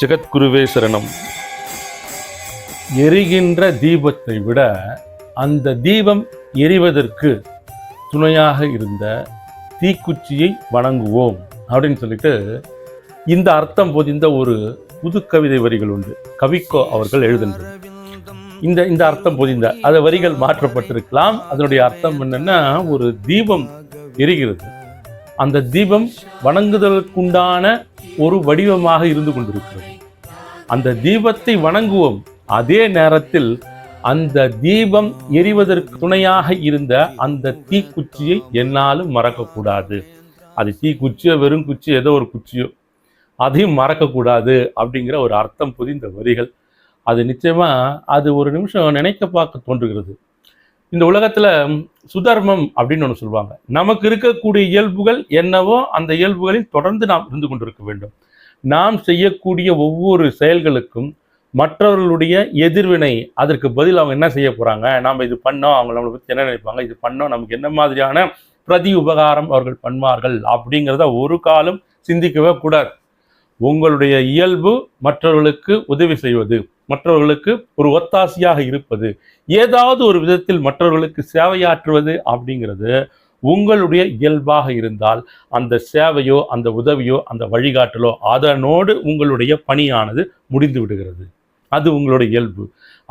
ஜெகத்குருவே சரணம். எரிகின்ற தீபத்தை விட அந்த தீபம் எரிவதற்கு துணையாக இருந்த தீக்குச்சியை வணங்குவோம் அப்படின்னு சொல்லிட்டு இந்த அர்த்தம் பொதிந்த ஒரு புது கவிதை வரிகள் உண்டு. கவிக்கோ அவர்கள் எழுதுகின்றது இந்த இந்த அர்த்தம் பொதிந்த அந்த வரிகள் மாற்றப்பட்டிருக்கலாம். அதனுடைய அர்த்தம் என்னன்னா ஒரு தீபம் எரிகிறது. அந்த தீபம் வணங்குதலுக்குண்டான ஒரு வடிவமாக இருந்து கொண்டிருக்கிறது. அந்த தீபத்தை வணங்குவோம். அதே நேரத்தில் அந்த தீபம் எரிவதற்கு துணையாக இருந்த அந்த தீக்குச்சியை என்னாலும் மறக்கக்கூடாது. அது தீக்குச்சியோ வெறும் குச்சி ஏதோ ஒரு குச்சியோ அதையும் மறக்கக்கூடாது அப்படிங்கிற ஒரு அர்த்தம் புதிந்த வரிகள். அது நிச்சயமாக அது ஒரு நிமிஷம் நினைக்க பார்க்க தோன்றுகிறது. இந்த உலகத்துல சுதர்மம் அப்படின்னு ஒன்று சொல்லுவாங்க. நமக்கு இருக்கக்கூடிய இயல்புகள் என்னவோ அந்த இயல்புகளில் தொடர்ந்து நாம் இருந்து கொண்டிருக்க வேண்டும். நாம் செய்யக்கூடிய ஒவ்வொரு செயல்களுக்கும் மற்றவர்களுடைய எதிர்வினை அதற்கு பதில் அவங்க என்ன செய்ய போகிறாங்க நாம் இது பண்ணோம் அவங்க நம்மளை பற்றி என்ன நினைப்பாங்க? இது பண்ணோம் நமக்கு என்ன மாதிரியான பிரதி உபகாரம் அவர்கள் பண்ணுவார்கள் அப்படிங்கிறத ஒரு காலம் சிந்திக்கவே கூடாது. உங்களுடைய இயல்பு மற்றவர்களுக்கு உதவி செய்வது. மற்றவர்களுக்கு ஒரு ஒத்தாசையாக இருப்பது ஏதாவது ஒரு விதத்தில் மற்றவர்களுக்கு சேவையாற்றுவது அப்படிங்கிறது உங்களுடைய இயல்பாக இருந்தால் அந்த சேவையோ அந்த உதவியோ அந்த வழிகாட்டலோ அதனோடு உங்களுடைய பணியானது முடிந்து விடுகிறது. அது உங்களுடைய இயல்பு.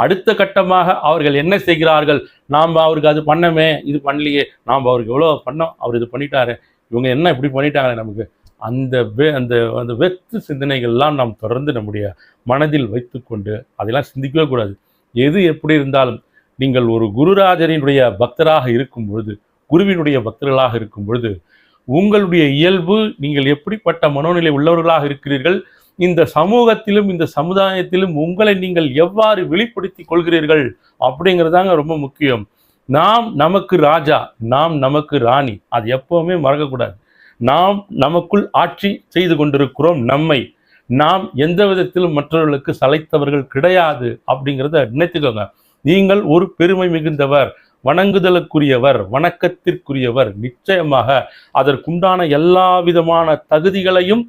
அடுத்த கட்டமாக அவர்கள் என்ன செய்கிறார்கள்? நாம் அவருக்கு அது பண்ணமே இது பண்ணலையே நாம் அவருக்கு எவ்வளோ பண்ணோம் அவர் இது பண்ணிட்டாரு இவங்க என்ன இப்படி பண்ணிட்டாங்களே நமக்கு? அந்த வே அந்த அந்த வெத்து சிந்தனைகள்லாம் நாம் தொடர்ந்து நம்முடைய மனதில் வைத்துக்கொண்டு அதெல்லாம் சிந்திக்கவே கூடாது. எது எப்படி இருந்தாலும் நீங்கள் ஒரு குருராஜரினுடைய பக்தராக இருக்கும் பொழுது குருவினுடைய பக்தர்களாக இருக்கும் பொழுது உங்களுடைய இயல்பு நீங்கள் எப்படிப்பட்ட மனோநிலை உள்ளவர்களாக இருக்கிறீர்கள் இந்த சமூகத்திலும் இந்த சமுதாயத்திலும் உங்களை நீங்கள் எவ்வாறு வெளிப்படுத்தி கொள்கிறீர்கள் அப்படிங்கிறதாங்க ரொம்ப முக்கியம். நாம் நமக்கு ராஜா நாம் நமக்கு ராணி அது எப்பவுமே மறக்கக்கூடாது. நாம் நமக்குள் ஆட்சி செய்து கொண்டிருக்கிறோம். நம்மை நாம் எந்த விதத்திலும் மற்றவர்களுக்கு சளைத்தவர்கள் கிடையாது அப்படிங்கிறத நினைத்துக்கோங்க. நீங்கள் ஒரு பெருமை மிகுந்தவர் வணங்குதலுக்குரியவர் வணக்கத்திற்குரியவர். நிச்சயமாக அதற்குண்டான எல்லா விதமான தகுதிகளையும்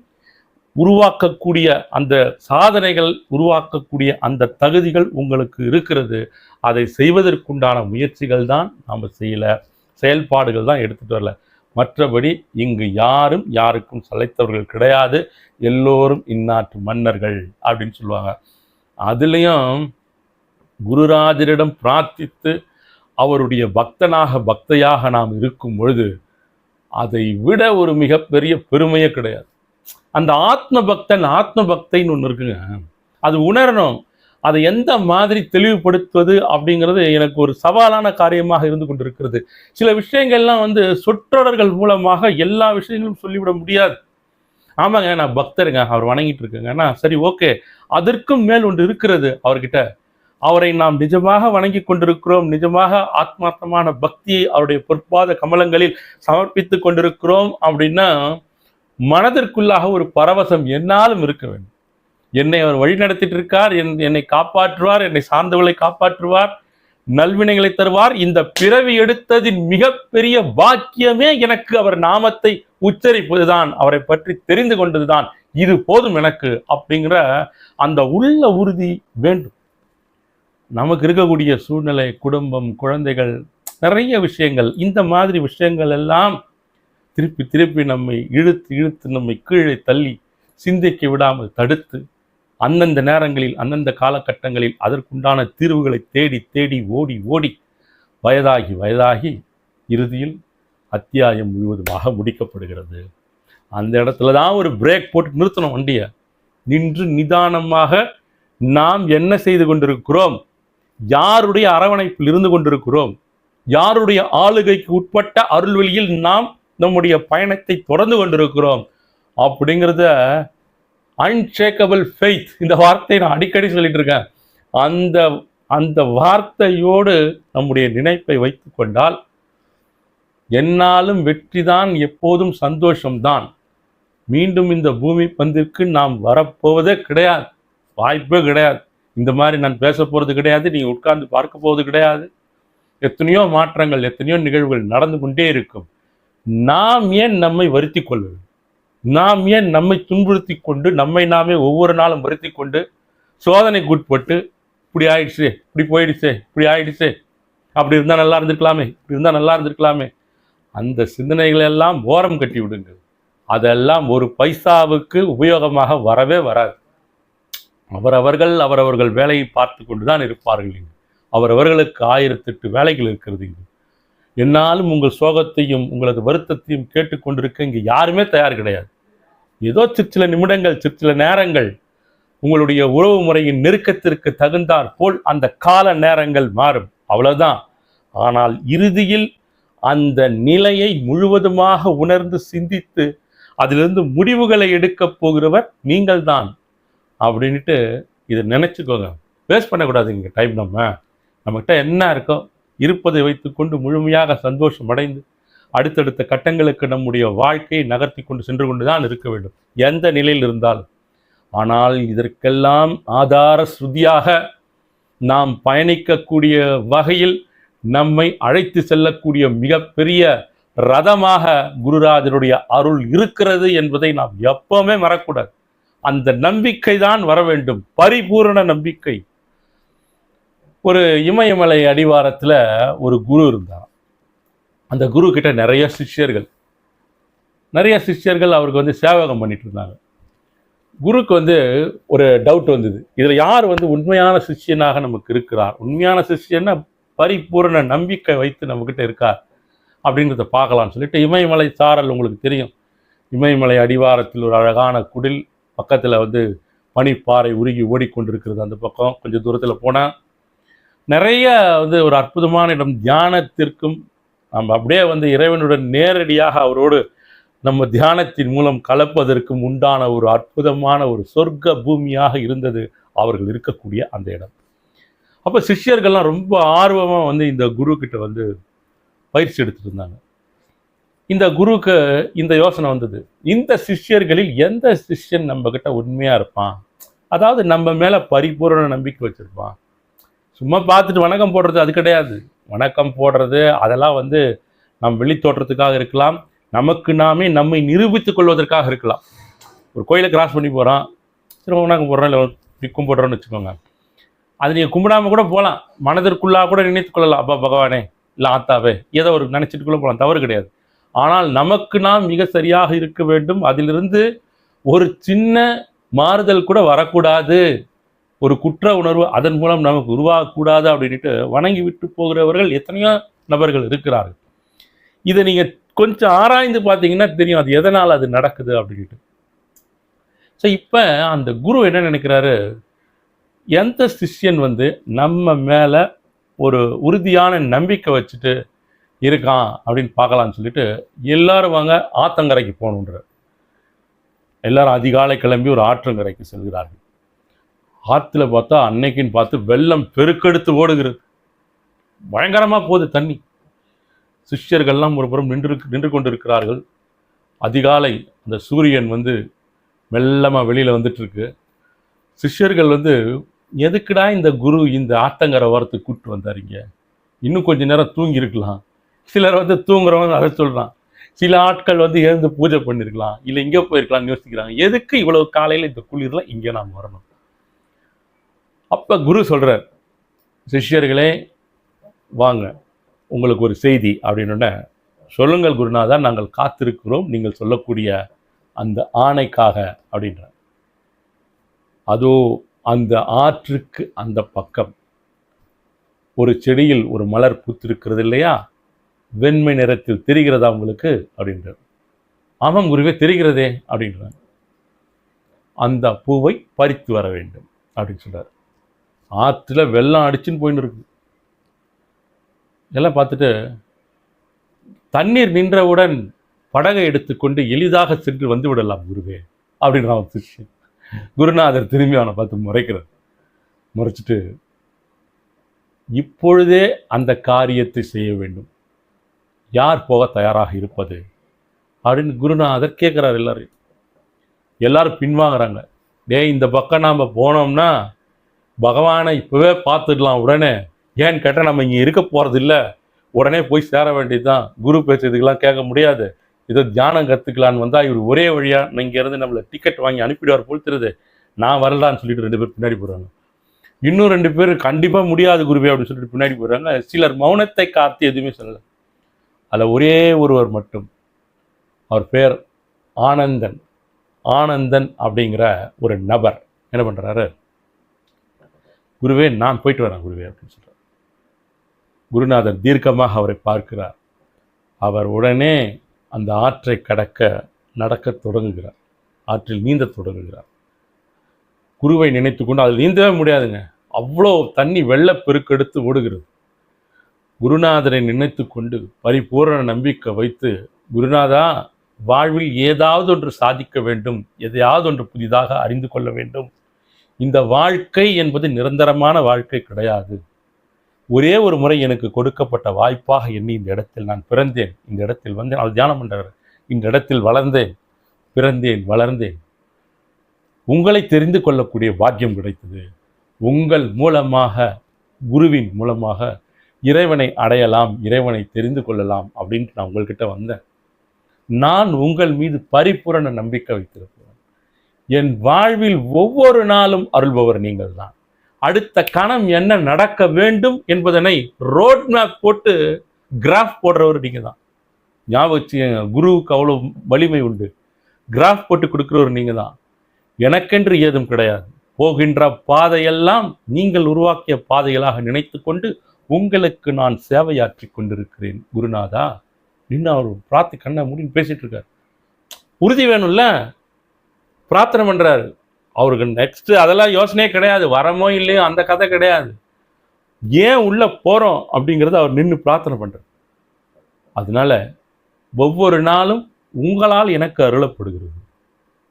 உருவாக்கக்கூடிய அந்த சாதனைகள் உருவாக்கக்கூடிய அந்த தகுதிகள் உங்களுக்கு இருக்கிறது. அதை செய்வதற்குண்டான முயற்சிகள் தான் நாம் செய்யல. செயல்பாடுகள் தான் எடுத்துகிட்டு வரல. மற்றபடி இங்கு யாரும் யாருக்கும் சளைத்தவர்கள் கிடையாது. எல்லோரும் இந்நாட்டு மன்னர்கள் அப்படின்னு சொல்லுவாங்க. அதுலேயும் குருராஜரிடம் பிரார்த்தித்து அவருடைய பக்தனாக பக்தையாக நாம் இருக்கும் பொழுது அதை விட ஒரு மிகப்பெரிய பெருமையே கிடையாது. அந்த ஆத்ம பக்தன் ஆத்ம பக்தைன்னு ஒன்று இருக்குங்க. அது உணரணும். அதை எந்த மாதிரி தெளிவுபடுத்துவது அப்படிங்கிறது எனக்கு ஒரு சவாலான காரியமாக இருந்து கொண்டிருக்கிறது. சில விஷயங்கள்லாம் வந்து சொற்றொடர்கள் மூலமாக எல்லா விஷயங்களும் சொல்லிவிட முடியாது. ஆமாங்க நான் பக்தருங்க அவர் வணங்கிட்டு இருக்கேங்கன்னா சரி ஓகே அதற்கும் மேல் ஒன்று இருக்கிறது அவர்கிட்ட. அவரை நாம் நிஜமாக வணங்கி கொண்டிருக்கிறோம் நிஜமாக ஆத்மார்த்தமான பக்தியை அவருடைய பொற்பாத கமலங்களில் சமர்ப்பித்து கொண்டிருக்கிறோம் அப்படின்னா மனதிற்குள்ளாக ஒரு பரவசம் என்னாலும் இருக்க வேண்டும். என்னை அவர் வழி நடத்திட்டு இருக்கார் என் என்னை காப்பாற்றுவார் என்னை சார்ந்தவர்களை காப்பாற்றுவார் நல்வினைகளை தருவார். இந்த பிறவி எடுத்ததின் மிகப்பெரிய பாக்கியமே எனக்கு அவர் நாமத்தை உச்சரிப்பதுதான் அவரை பற்றி தெரிந்து கொண்டதுதான். இது போதும் எனக்கு அப்படிங்கிற அந்த உள்ள உறுதி வேண்டும். நமக்கு இருக்கக்கூடிய சூழ்நிலை குடும்பம் குழந்தைகள் நிறைய விஷயங்கள் இந்த மாதிரி விஷயங்கள் எல்லாம் திருப்பி திருப்பி நம்மை இழுத்து இழுத்து நம்மை கீழே தள்ளி சிந்திக்க விடாமல் தடுத்து அந்தந்த நேரங்களில் அந்தந்த காலகட்டங்களில் அதற்குண்டான தீர்வுகளை தேடி தேடி ஓடி ஓடி வயதாகி வயதாகி இறுதியில் அத்தியாயம் முழுவதுமாக முடிக்கப்படுகிறது. அந்த இடத்துல தான் ஒரு பிரேக் போட்டு நிறுத்தணும் வண்டியை. நின்று நிதானமாக நாம் என்ன செய்து கொண்டிருக்கிறோம்? யாருடைய அரவணைப்பில் இருந்து கொண்டிருக்கிறோம்? யாருடைய ஆளுகைக்கு உட்பட்ட அருள்வெளியில் நாம் நம்முடைய பயணத்தை தொடர்ந்து கொண்டிருக்கிறோம்? அப்படிங்கிறத அன்ஷேக்கபிள் ஃபெய்த் இந்த வார்த்தையை நான் அடிக்கடி சொல்லிட்டு இருக்கேன். அந்த அந்த வார்த்தையோடு நம்முடைய நினைப்பை வைத்துக்கொண்டால் கொண்டால் என்னாலும் வெற்றிதான் எப்போதும் சந்தோஷம்தான். மீண்டும் இந்த பூமி பந்திற்கு நாம் வரப்போவதே கிடையாது. வாய்ப்பே கிடையாது. இந்த மாதிரி நான் பேச போகிறது கிடையாது. நீங்கள் உட்கார்ந்து பார்க்க போவது கிடையாது. எத்தனையோ மாற்றங்கள் எத்தனையோ நிகழ்வுகள் நடந்து கொண்டே இருக்கும். நாம் ஏன் நம்மை வருத்தி கொள்ள வேண்டும் நாம் ஏன் நம்மை துன்புறுத்தி கொண்டு நம்மை நாமே ஒவ்வொரு நாளும் வருத்தி கொண்டு சோதனைக்கு உட்பட்டு இப்படி ஆயிடுச்சு இப்படி போயிடுச்சு இப்படி ஆயிடுச்சு அப்படி இருந்தால் நல்லா இருந்திருக்கலாமே இப்படி இருந்தால் நல்லா இருந்திருக்கலாமே அந்த சிந்தனைகளை எல்லாம் ஓரம் கட்டி விடுங்கள். அதெல்லாம் ஒரு பைசாவுக்கு உபயோகமாக வரவே வராது. அவரவர்கள் அவரவர்கள் வேலையை பார்த்து கொண்டு தான் இருப்பார்கள் அவரவர்களுக்கு ஆயிரத்தெட்டு வேலைகள் இருக்கிறது இங்கு. என்னாலும் உங்கள் சோகத்தையும் உங்களது வருத்தத்தையும் கேட்டுக்கொண்டிருக்க இங்கே யாருமே தயார் கிடையாது. ஏதோ சிற்சில நிமிடங்கள் சிற்சில நேரங்கள் உங்களுடைய உறவு முறையின் நெருக்கத்திற்கு தகுந்தாற் போல் அந்த கால நேரங்கள் மாறும். அவ்வளவுதான். ஆனால் இறுதியில் அந்த நிலையை முழுவதுமாக உணர்ந்து சிந்தித்து அதிலிருந்து முடிவுகளை எடுக்கப் போகிறவர் நீங்கள்தான். அப்படின்ட்டு இதை நினச்சிக்கோங்க. வேஸ்ட் பண்ணக்கூடாதுங்க டைம் நம்ம. நம்மகிட்ட என்ன இருக்கோ இருப்பதை வைத்துக்கொண்டு முழுமையாக சந்தோஷம் அடைந்து அடுத்தடுத்த கட்டங்களுக்கு நம்முடைய வாழ்க்கையை நகர்த்தி கொண்டு சென்று கொண்டு தான் இருக்க வேண்டும். எந்த நிலையில் இருந்தாலும். ஆனால் இதற்கெல்லாம் ஆதார ஸ்ருதியாக நாம் பயணிக்கக்கூடிய வகையில் நம்மை அழைத்து செல்லக்கூடிய மிகப்பெரிய ரதமாக குருராஜருடைய அருள் இருக்கிறது என்பதை நாம் எப்பவுமே மறக்கூடாது அந்த நம்பிக்கை தான் வர வேண்டும். பரிபூரண நம்பிக்கை. ஒரு இமயமலை அடிவாரத்தில் ஒரு குரு இருந்தார் அந்த குரு கிட்ட நிறைய சிஷ்யர்கள் நிறைய சிஷ்யர்கள் அவருக்கு வந்து சேவகம் பண்ணிட்டு இருந்தாங்க. குருக்கு வந்து ஒரு டவுட் வந்தது. இதில் யார் வந்து உண்மையான சிஷ்யனாக நமக்கு இருக்கிறார்? உண்மையான சிஷ்யன்னா பரிபூரண நம்பிக்கை வைத்து நம்மக்கிட்ட இருக்கார் அப்படிங்கிறத பார்க்கலாம்னு சொல்லிட்டு இமயமலை சாரல் உங்களுக்கு தெரியும். இமயமலை அடிவாரத்தில் ஒரு அழகான குடில் பக்கத்தில் வந்து பனிப்பாறை உருகி ஓடிக்கொண்டிருக்கிறது அந்த பக்கம். கொஞ்சம் தூரத்தில் போனால் நிறைய வந்து ஒரு அற்புதமான இடம். தியானத்திற்கும் நம்ம அப்படியே வந்து இறைவனுடன் நேரடியாக அவரோடு நம்ம தியானத்தின் மூலம் கலப்பதற்கும் உண்டான ஒரு அற்புதமான ஒரு சொர்க்க பூமியாக இருந்தது அவர்கள் இருக்கக்கூடிய அந்த இடம். அப்போ சிஷ்யர்கள்லாம் ரொம்ப ஆர்வமாக வந்து இந்த குரு கிட்ட வந்து பயிற்சி எடுத்துட்டு இருந்தாங்க. இந்த குருவுக்கு இந்த யோசனை வந்தது. இந்த சிஷ்யர்களில் எந்த சிஷ்யன் நம்ம கிட்ட இருப்பான்? அதாவது நம்ம மேலே பரிபூரண நம்பிக்கை வச்சுருப்பான். சும்மா பார்த்துட்டு வணக்கம் போடுறது அது கிடையாது. வணக்கம் போடுறது அதெல்லாம் வந்து நம் வெளித்தோற்றத்துக்காக இருக்கலாம். நமக்கு நாமே நம்மை நிரூபித்துக் கொள்வதற்காக இருக்கலாம். ஒரு கோயிலை கிராஸ் பண்ணி போகிறோம் சரி வணக்கம் போடுறோம் இல்லை இப்படி கும்பிடுறோம்னு வச்சுக்கோங்க. அது நீங்கள் கும்பிடாம கூட போகலாம் மனதிற்குள்ளாக கூட நினைத்து கொள்ளலாம். அப்பா பகவானே இல்லை ஆத்தாவே ஏதோ ஒரு நினச்சிட்டுக்குள்ளே கூட போகலாம் தவறு கிடையாது. ஆனால் நமக்கு நாம் மிக சரியாக இருக்க வேண்டும். அதிலிருந்து ஒரு சின்ன மாறுதல் கூட வரக்கூடாது. ஒரு குற்ற உணர்வு அதன் மூலம் நமக்கு உருவாகக்கூடாது அப்படின்ட்டு வணங்கி விட்டு போகிறவர்கள் எத்தனையோ நபர்கள் இருக்கிறார்கள். இதை நீங்கள் கொஞ்சம் ஆராய்ந்து பார்த்தீங்கன்னா தெரியும் அது எதனால் அது நடக்குது அப்படின்ட்டு ஸோ இப்போ அந்த குரு என்ன நினைக்கிறாரு? எந்த சிஷ்யன் வந்து நம்ம மேலே ஒரு உறுதியான நம்பிக்கை வச்சுட்டு இருக்கான் அப்படின்னு பார்க்கலாம்னு சொல்லிட்டு எல்லாரும் வாங்க ஆத்தங்கரைக்கு போகணுன்ற எல்லாரும் அதிகாலை கிளம்பி ஒரு ஆற்றங்கரைக்கு செல்கிறார்கள். ஆற்றுல பார்த்தா அன்னைக்குன்னு பார்த்து வெள்ளம் பெருக்கெடுத்து ஓடுகிறது. பயங்கரமாக போகுது தண்ணி. சிஷ்யர்கள்லாம் ஒரு புறம் நின்று நின்று கொண்டிருக்கிறார்கள். அதிகாலை அந்த சூரியன் வந்து மெல்லமாக வெளியில் வந்துட்டுருக்கு. சிஷ்யர்கள் வந்து எதுக்குடா இந்த குரு இந்த ஆத்தங்கரை வாரத்துக்கு கூப்பிட்டு வந்தாருங்க இன்னும் கொஞ்சம் நேரம் தூங்கியிருக்கலாம். சிலர் வந்து தூங்குறவங்க அதை சொல்கிறான் சில ஆட்கள் வந்து எழுந்து பூஜை பண்ணியிருக்கலாம் இல்லை இங்கே போயிருக்கலாம்னு யோசிக்கிறாங்க. எதுக்கு இவ்வளோ காலையில் இந்த குளிரில் இங்கே நாம் வரணும்? அப்போ குரு சொல்கிறார் சிஷ்யர்களே வாங்க உங்களுக்கு ஒரு செய்தி அப்படின்னோடனே சொல்லுங்கள் குருநாதா நாங்கள் காத்திருக்கிறோம் நீங்கள் சொல்லக்கூடிய அந்த ஆணைக்காக அப்படின்ற அதோ அந்த ஆற்றுக்கு அந்த பக்கம் ஒரு செடியில் ஒரு மலர் பூத்திருக்கிறது இல்லையா? வெண்மை நிறத்தில் தெரிகிறதா உங்களுக்கு? அப்படின்றார். ஆமாம் குருவே தெரிகிறதே அப்படின்றார். அந்த பூவை பறித்து வர வேண்டும் அப்படின்னு சொல்கிறார் ஆற்றுல வெள்ளம் அடிச்சுன்னு போயின்னு இருக்குது எல்லாம் பார்த்துட்டு தண்ணீர் நின்றவுடன் படகை எடுத்துக்கொண்டு எளிதாக சென்று வந்து விடலாம் குருவே அப்படின்னு அவன் சிஷ்யன். குருநாதர் திரும்பி அவனை பார்த்து முறைக்கிறார். முறைச்சிட்டு இப்பொழுதே அந்த காரியத்தை செய்ய வேண்டும். யார் போக தயாராக இருப்பது? அப்படின்னு குருநாதர் கேட்குறாரு எல்லாரையும். எல்லாரும் பின்வாங்குறாங்க. டே இந்த பக்கம் நாம் போனோம்னா பகவானை இப்போவே பார்த்துடலாம் உடனே. ஏன்னு கேட்டால் நம்ம இங்கே இருக்க போகிறது இல்லை உடனே போய் சேர வேண்டியது தான் குரு பேசுறதுக்கெல்லாம் கேட்க முடியாது. ஏதோ தியானம் கற்றுக்கலான்னு வந்தால் இவர் ஒரே வழியாக இங்கேருந்து நம்மளை டிக்கெட் வாங்கி அனுப்பிடுவார் பொழுத்துறது நான் வரலான்னு சொல்லிட்டு ரெண்டு பேர் பின்னாடி போகிறாங்க இன்னும் ரெண்டு பேர் கண்டிப்பாக முடியாது குருவே அப்படின்னு சொல்லிட்டு பின்னாடி போகிறாங்க சிலர் மௌனத்தை காத்து எதுவுமே சொல்லலை. அதில் ஒரே ஒருவர் மட்டும். அவர் பேர் ஆனந்தன். ஆனந்தன் அப்படிங்கிற ஒரு நபர். என்ன பண்ணுறாரு குருவே நான் போயிட்டு வரேன் குருவே அப்படின்னு சொல்கிறார் குருநாதர் தீர்க்கமாக அவரை பார்க்கிறார். அவர் உடனே அந்த ஆற்றை கடக்க நடக்கத் தொடங்குகிறார். ஆற்றில் நீந்தத் தொடங்குகிறார். குருவை நினைத்து கொண்டு அதில் நீந்தவே முடியாதுங்க. அவ்வளோ தண்ணி வெள்ளப்பெருக்கெடுத்து ஓடுகிறது. குருநாதரை நினைத்து கொண்டு பரிபூரண நம்பிக்கை வைத்து குருநாதா வாழ்வில் ஏதாவது ஒன்று சாதிக்க வேண்டும் எதையாவது ஒன்று புதிதாக அறிந்து கொள்ள வேண்டும் இந்த வாழ்க்கை என்பது நிரந்தரமான வாழ்க்கை கிடையாது. ஒரே ஒரு முறை எனக்கு கொடுக்கப்பட்ட வாய்ப்பாக எண்ணி இந்த இடத்தில் நான் பிறந்தேன். இந்த இடத்தில் வந்தேன் அது தியானம் பண்றவர். இந்த இடத்தில் வளர்ந்தேன். பிறந்தேன் வளர்ந்தேன். உங்களை தெரிந்து கொள்ளக்கூடிய பாக்கியம் கிடைத்தது. உங்கள் மூலமாக குருவின் மூலமாக இறைவனை அடையலாம் இறைவனை தெரிந்து கொள்ளலாம் அப்படின்ட்டு நான் உங்கள்கிட்ட வந்தேன். நான் உங்கள் மீது பரிபூரண நம்பிக்கை வைத்திருக்கிறேன் என் வாழ்வில் ஒவ்வொரு நாளும் அருள்பவர் நீங்கள் தான் அடுத்த கணம் என்ன நடக்க வேண்டும் என்பதனை ரோட் மேப் போட்டு கிராஃப் போடுறவர் நீங்கள் தான் ஞாபகம் குருவுக்கு அவ்வளோ வலிமை உண்டு. கிராஃப் போட்டு கொடுக்குறவர் நீங்கள் தான் எனக்கென்று ஏதும் கிடையாது. போகின்ற பாதையெல்லாம் நீங்கள் உருவாக்கிய பாதைகளாக நினைத்து கொண்டு உங்களுக்கு நான் சேவையாற்றி கொண்டிருக்கிறேன். குருநாதா நின்று அவர் பிரார்த்தி கண்ணை முடின்னு பேசிகிட்டு இருக்கார். உறுதி வேணும்ல? பிரார்த்தனை பண்ணுறாரு அவருக்கு நெக்ஸ்ட்டு அதெல்லாம் யோசனையே கிடையாது. வரமோ இல்லையோ அந்த கதை கிடையாது. ஏன் உள்ளே போகிறோம் அப்படிங்கிறத அவர் நின்று பிரார்த்தனை பண்ணுறார் அதனால ஒவ்வொரு நாளும் உங்களால் எனக்கு அருளப்படுகிறது.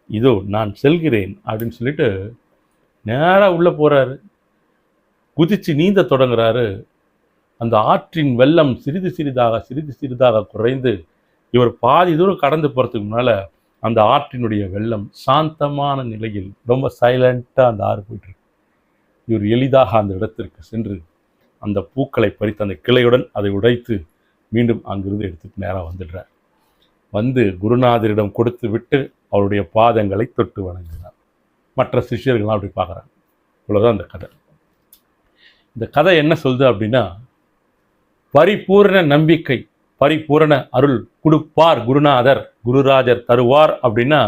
இதோ நான் செல்கிறேன் அப்படின்னு சொல்லிட்டு நேராக உள்ளே போகிறாரு குதித்து நீந்த தொடங்குறாரு. அந்த ஆற்றின் வெள்ளம் சிறிது சிறிதாக சிறிது சிறிதாக குறைந்து இவர் பாதி தூரம் கடந்து போகிறதுக்கு முன்னால் அந்த ஆற்றினுடைய வெள்ளம் சாந்தமான நிலையில் ரொம்ப சைலண்ட்டாக அந்த ஆறு போயிட்டுருக்கு. இவர் எளிதாக அந்த இடத்திற்கு சென்று அந்த பூக்களை பறித்து அந்த கிளையுடன் அதை உடைத்து மீண்டும் அங்கிருந்து எடுத்துட்டு நேராக வந்துடுறார். வந்து குருநாதரிடம் கொடுத்து விட்டு அவருடைய பாதங்களை தொட்டு வணங்குகிறார். மற்ற சிஷ்யர்கள்லாம் அப்படி பார்க்குறாங்க. இவ்வளோதான் அந்த கதை. இந்த கதை என்ன சொல்லுது அப்படின்னா பரிபூரண நம்பிக்கை. பரிபூரண அருள் கொடுப்பார் குருநாதர் குருராஜர் தருவார் அப்படின்னா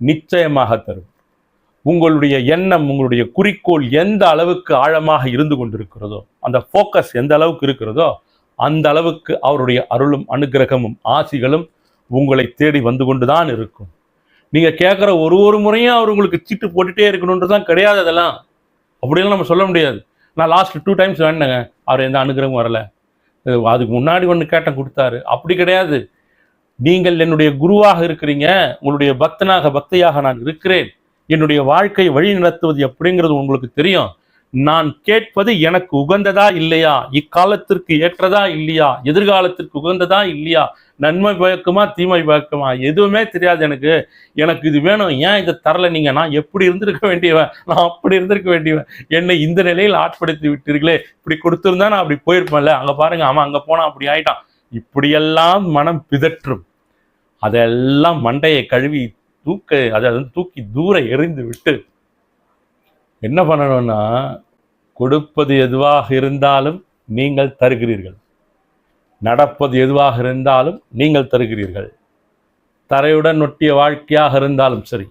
நிச்சயமாக தரும். உங்களுடைய எண்ணம் உங்களுடைய குறிக்கோள் எந்த அளவுக்கு ஆழமாக இருந்து கொண்டிருக்கிறதோ அந்த ஃபோக்கஸ் எந்த அளவுக்கு இருக்கிறதோ அந்த அளவுக்கு அவருடைய அருளும் அனுகிரகமும் ஆசிகளும் உங்களை தேடி வந்து கொண்டு தான் இருக்கும். நீங்கள் கேட்குற ஒரு ஒரு முறையும் அவர் உங்களுக்கு சீட்டு போட்டுகிட்டே இருக்கணுன்றதான் கிடையாது அதெல்லாம். அப்படிலாம் நம்ம சொல்ல முடியாது. நான் லாஸ்ட் டூ டைம்ஸ் வேணுங்க அவர் எந்த அனுகிரகமும் வரல. அதுக்கு முன்னாடி ஒன்று கேட்டேன் கொடுத்தாரு. அப்படி கிடையாது. நீங்கள் என்னுடைய குருவாக இருக்கிறீங்க. உங்களுடைய பக்தனாக பக்தையாக நான் இருக்கிறேன். என்னுடைய வாழ்க்கை வழி நடத்துவது எப்படிங்கிறது உங்களுக்கு தெரியும். நான் கேட்பது எனக்கு உகந்ததா இல்லையா? இக்காலத்திற்கு ஏற்றதா இல்லையா? எதிர்காலத்திற்கு உகந்ததா இல்லையா? நன்மை பயக்குமா தீமை பயக்குமா? எதுவுமே தெரியாது எனக்கு. எனக்கு இது வேணும். ஏன் இதை தரல நீங்க? நான் எப்படி இருந்திருக்க வேண்டியவன்? நான் அப்படி இருந்திருக்க வேண்டியவன். என்னை இந்த நிலையில் ஆட்படுத்தி விட்டீர்களே. இப்படி கொடுத்துருந்தா நான் அப்படி போயிருப்பேன்ல. அங்க பாருங்க அவன் அங்க போனா அப்படி ஆயிட்டான். இப்படியெல்லாம் மனம் பிதற்றும். அதெல்லாம் மண்டையை கழுவி தூக்க அதை வந்து தூக்கி தூர எறிந்து விட்டு என்ன பண்ணணும்னா கொடுப்பது எதுவாக இருந்தாலும் நீங்கள் தருகிறீர்கள். நடப்பது எதுவாக இருந்தாலும் நீங்கள் தருகிறீர்கள். தரையுடன் ஒட்டிய வாழ்க்கையாக இருந்தாலும் சரி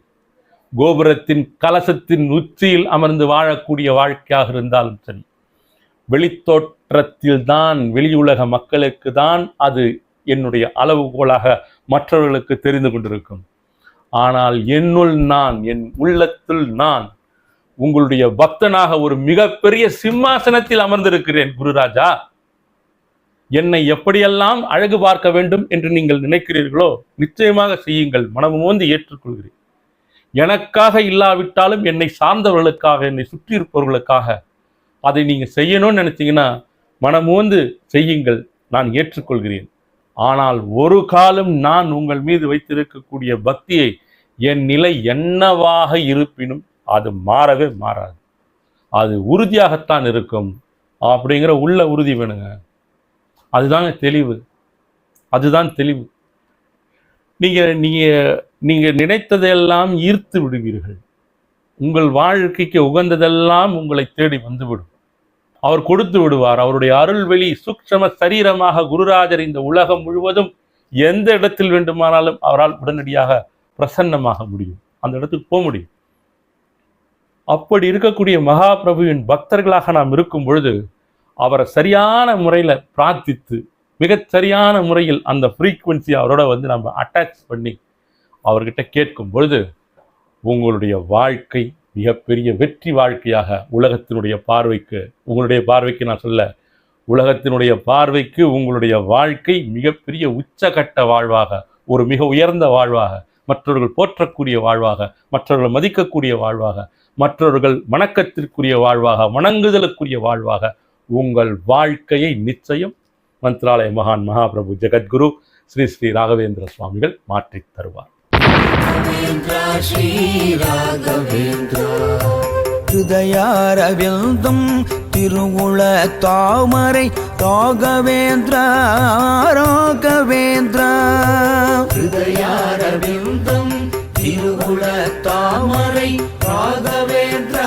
கோபுரத்தின் கலசத்தின் உச்சியில் அமர்ந்து வாழக்கூடிய வாழ்க்கையாக இருந்தாலும் சரி வெளித்தோற்றத்தில் தான் வெளியுலக மக்களுக்கு தான் அது என்னுடைய அளவுகோலாக மற்றவர்களுக்கு தெரிந்து கொண்டிருக்கும். ஆனால் என்னுள் நான் என் உள்ளத்துள் நான் உங்களுடைய பக்தனாக ஒரு மிகப்பெரிய சிம்மாசனத்தில் அமர்ந்திருக்கிறேன் குருராஜா. என்னை எப்படியெல்லாம் அழகு பார்க்க வேண்டும் என்று நீங்கள் நினைக்கிறீர்களோ நிச்சயமாக செய்யுங்கள். மனமோந்து ஏற்றுக்கொள்கிறேன். எனக்காக இல்லாவிட்டாலும் என்னை சார்ந்தவர்களுக்காக என்னை சுற்றி இருப்பவர்களுக்காக அதை நீங்கள் செய்யணும்னு நினைச்சீங்கன்னா மனமோந்து செய்யுங்கள். நான் ஏற்றுக்கொள்கிறேன். ஆனால் ஒரு காலம் நான் உங்கள் மீது வைத்திருக்கக்கூடிய பக்தியை என் நிலை என்னவாக இருப்பினும் அது மாறவே மாறாது. அது உறுதியாகத்தான் இருக்கும் அப்படிங்கிற உள்ள உறுதி வேணுங்க. அதுதாங்க தெளிவு. அதுதான் தெளிவு. நீங்கள் நீங்கள் நீங்கள் நினைத்ததெல்லாம் ஈர்த்து விடுவீர்கள். உங்கள் வாழ்க்கைக்கு உகந்ததெல்லாம் உங்களை தேடி வந்துவிடும். அவர் கொடுத்து விடுவார். அவருடைய அருள்வெளி சூக்ஷம சரீரமாக குருராஜர் இந்த உலகம் முழுவதும் எந்த இடத்தில் வேண்டுமானாலும் அவரால் உடனடியாக பிரசன்னமாக முடியும். அந்த இடத்துக்கு போக முடியும். அப்படி இருக்கக்கூடிய மகாபிரபுவின் பக்தர்களாக நாம் இருக்கும் பொழுது அவரை சரியான முறையில் பிரார்த்தித்து மிகச் சரியான முறையில் அந்த ஃப்ரீக்குவென்சி அவரோட வந்து நம்ம அட்டாச் பண்ணி அவர்கிட்ட கேட்கும் பொழுது உங்களுடைய வாழ்க்கை மிகப்பெரிய வெற்றி வாழ்க்கையாக உலகத்தினுடைய பார்வைக்கு உங்களுடைய பார்வைக்கு நான் சொல்ல உலகத்தினுடைய பார்வைக்கு உங்களுடைய வாழ்க்கை மிகப்பெரிய உச்சகட்ட வாழ்வாக ஒரு மிக உயர்ந்த வாழ்வாக மற்றவர்கள் போற்றக்கூடிய வாழ்வாக மற்றவர்கள் மதிக்கக்கூடிய வாழ்வாக மற்றவர்கள் வணக்கத்திற்குரிய வாழ்வாக வணங்குதலுக்குரிய வாழ்வாக உங்கள் வாழ்க்கையை நிச்சயம் மந்த்ராலய மகான் மகாபிரபு ஜெகத்குரு ஸ்ரீ ஸ்ரீ ராகவேந்திர சுவாமிகள் மாற்றித் தருவார். ஹயாரவிந்தும் திருவுள தாமரை ರೋಗವೇಂದ್ರ ರೋಗವೇಂದ್ರ ಹೃದಯಾರವಿಂದಂ ತಿರುಗುಳ ತಾಮரை ರಾಘವೇಂದ್ರ